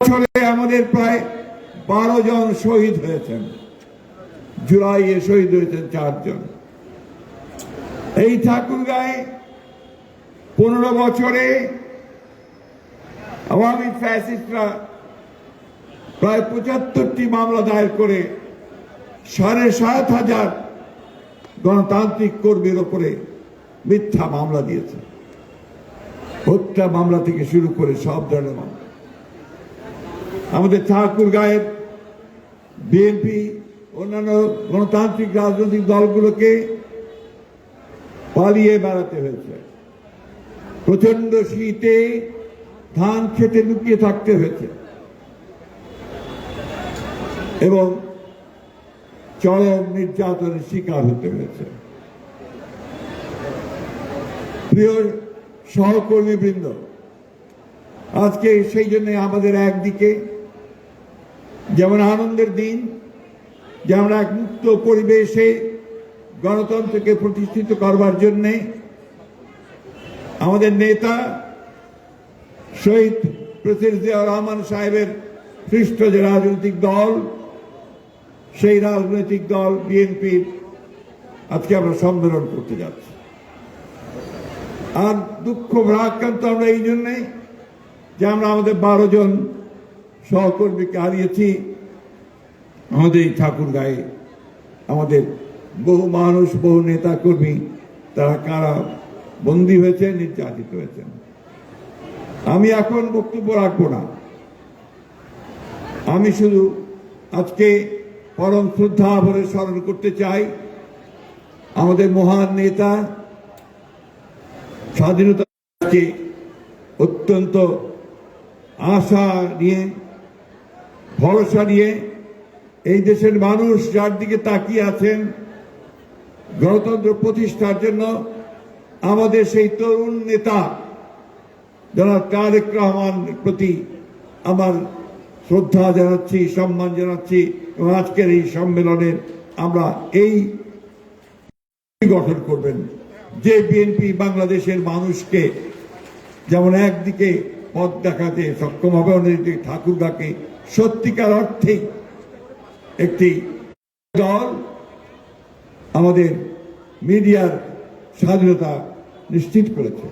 বছরে আমাদের প্রায় বারো জন শহীদ হয়েছেন। জুলাইয়ে শহীদ হয়েছেন চারজন। এই ঠাকুর গায়ে পনেরো বছরে আওয়ামী ফ্যাসিস্টরা প্রায় পঁচাত্তরটি মামলা দায়ের করে সাড়ে সাত হাজার গণতান্ত্রিক কর্মীর ওপরে মিথ্যা মামলা দিয়েছে। হত্যা মামলা থেকে শুরু করে সব ধরনের মামলা। আমাদের ঠাকুর গায়ের বিএনপি, অন্যান্য গণতান্ত্রিক রাজনৈতিক দলগুলোকে পালিয়ে বেড়াতে হয়েছে। প্রচণ্ড শীতে ধান খেতে লুকিয়ে থাকতে হয়েছে। এবং চরম নির্যাতনের শিকার হতে হয়েছে। প্রিয় সহকর্মী বৃন্দ আজকে সেই জন্য আমাদের একদিকে যেমন আনন্দের দিন, যেমন এক মুক্ত পরিবেশে গণতন্ত্রকে প্রতিষ্ঠিত করবার জন্যে আমাদের নেতা শহীদ প্রেসিডেন্ট জিয়াউর রহমান সাহেবের সৃষ্ট যে রাজনৈতিক দল, সেই রাজনৈতিক দল বিএনপির আজকে আমরা সম্মেলন করতে যাচ্ছি। আর দুঃখ ভারাক্রান্ত আমরা এই জন্যে যে আমরা আমাদের বারো জন সহকর্মীকে হারিয়েছি। আমাদের এই ঠাকুর গায়ে আমাদের বহু মানুষ, বহু নেতা কর্মী তারা কারা বন্দী হয়েছে নির্যাতিত হয়েছেন। আমি এখন বক্তব্য রাখব না। আমি শুধু আজকে পরম শ্রদ্ধা ভরে স্মরণ করতে চাই, আমাদের মহান নেতা স্বাধীনতাকে অত্যন্ত আশা নিয়ে ভরসা নিয়ে এই দেশের মানুষ যার দিকে তাকিয়ে আছেন, গণতন্ত্র প্রতিষ্ঠার জন্য আমাদের সেই তরুণ নেতা যারা তারেক রহমানের প্রতি আমার শ্রদ্ধা জানাচ্ছি, সম্মান জানাচ্ছি এবং আজকের এই সম্মেলনের আমরা এই গঠন করবেন। যে বিএনপি বাংলাদেশের মানুষকে যেমন একদিকে পথ দেখাতে সক্ষম হবে, অন্যদিকে ঠাকুরগাকে সত্যিকার অর্থে একটি দল আমাদের মিডিয়ার স্বাধীনতা নিশ্চিত করেছে।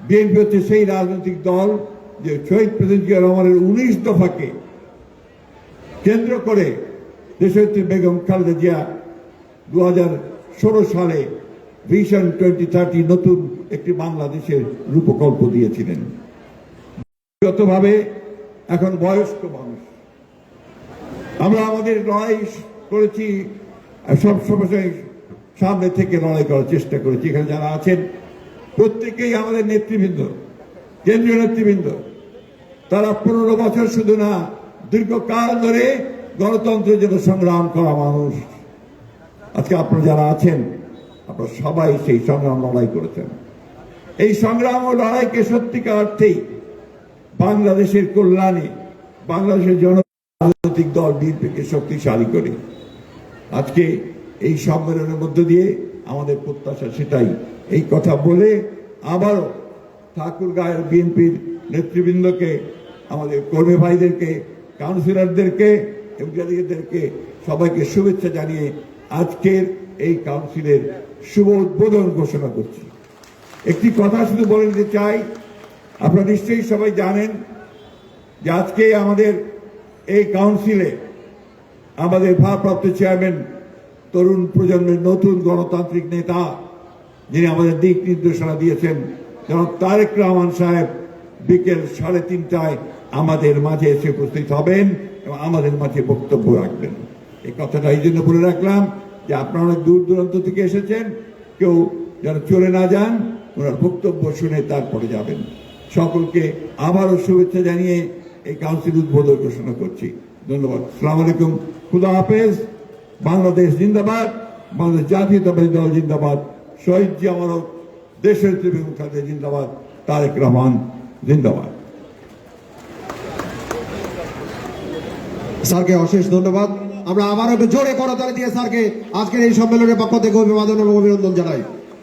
বিএনপি হচ্ছে সেই রাজনৈতিক দল যে শহীদ প্রেসিডেন্ট জিয়া রহমানের উনিশ দফাকে কেন্দ্র করে দেশত্রী বেগম খালেদা জিয়া দু ষোলো সালে ভিশন টোয়েন্টি থার্টি নতুন একটি বাংলাদেশের রূপকল্প দিয়েছিলেন। ব্যক্তিগতভাবে এখন বয়স্ক মানুষ আমরা আমাদের লড়াই করেছি সব সময় সামনে থেকে লড়াই করার চেষ্টা করেছি। এখানে যারা আছেন, প্রত্যেকেই আমাদের নেতৃবৃন্দ, কেন্দ্রীয় নেতৃবৃন্দ। তারা পনেরো বছর শুধু না, দীর্ঘকাল ধরে গণতন্ত্রের জন্য সংগ্রাম করা মানুষ। আজকে আপনারা যারা আছেন, আপনারা সবাই সেই সংগ্রাম লড়াই করেছেন। এই সংগ্রাম ও লড়াইকে সত্যিকার অর্থেই বাংলাদেশের কল্যাণে, বাংলাদেশের জন রাজনৈতিক দল বিএনপিকে শক্তিশালী করে। আজকে এই সম্মেলনের মধ্য দিয়ে আমাদের প্রত্যাশা সেটাই। এই কথা বলে আবারও ঠাকুর গায়ের বিএনপির নেতৃবৃন্দকে, আমাদের কর্মী ভাইদেরকে, কাউন্সিলরদেরকে এমপিদেরকে সবাইকে শুভেচ্ছা জানিয়ে আজকের এই কাউন্সিলের শুভ উদ্বোধন ঘোষণা করছি। একটি কথা শুধু বলে দিতে চাই, আপনারা নিশ্চয়ই সবাই জানেন যে আজকে আমাদের এই কাউন্সিলে আমাদের ভারপ্রাপ্ত চেয়ারম্যান তরুণ প্রজন্মের নতুন গণতান্ত্রিক নেতা, যিনি আমাদের দিক নির্দেশনা দিয়েছেন যেন তারেক রহমান সাহেব বিকেল সাড়ে তিনটায় আমাদের মাঝে এসে উপস্থিত হবেন এবং আমাদের মাঝে বক্তব্য রাখবেন। এই কথাটা এই জন্য বলে রাখলাম যে আপনারা অনেক দূর দূরান্ত থেকে এসেছেন, কেউ যেন চলে না যান, ওনার বক্তব্য শুনে তারপরে যাবেন। সকলকে আবারও শুভেচ্ছা জানিয়ে এই কাউন্সিল উদ্বোধন ঘোষণা করছি। ধন্যবাদ। সালাম আলাইকুম। খুদা হাফেজ। বাংলাদেশ জিন্দাবাদ। বাংলাদেশ জাতীয়তাবাদী দল জিন্দাবাদ। শহীদ জি আমারও দেশের খালেদা জিন্দাবাদ। তারেক রহমান জিন্দাবাদ। স্যারকে অশেষ ধন্যবাদ। আমরা আবারও একটু জোরে করতালি দিয়ে স্যারকে আজকের এই সম্মেলনের পক্ষ থেকে অভিবাদন এবং অভিনন্দন জানাই।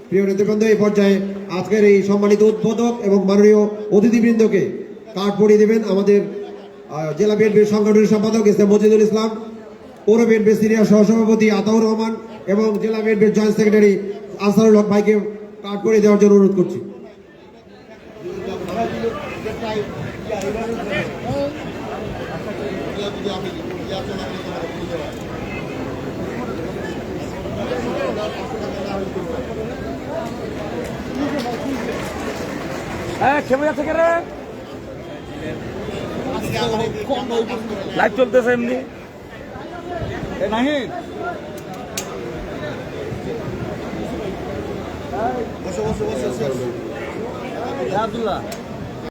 প্রিয় নেতৃবৃন্দ, এই পর্যায়ে আজকের এই সম্মানিত উদ্বোধক এবং মাননীয় অতিথিবৃন্দকে কার্ড পরিয়ে দেবেন আমাদের জেলা বিএনপির সংগঠনের সম্পাদক এস এম মজিদুল ইসলাম, পৌর বিএনপির সিনিয়র সহসভাপতি আতাউর রহমান এবং জেলা বিএনপির জয়েন্ট সেক্রেটারি আনসারুল হক ভাইকে কার্ড করে দেওয়ার জন্য অনুরোধ করছি। হ্যাঁ খেপে যাচ্ছে লাইভ চলতেছে এমনি। এ নাহিদ। বসো বসো বসো আব্দুল্লাহ।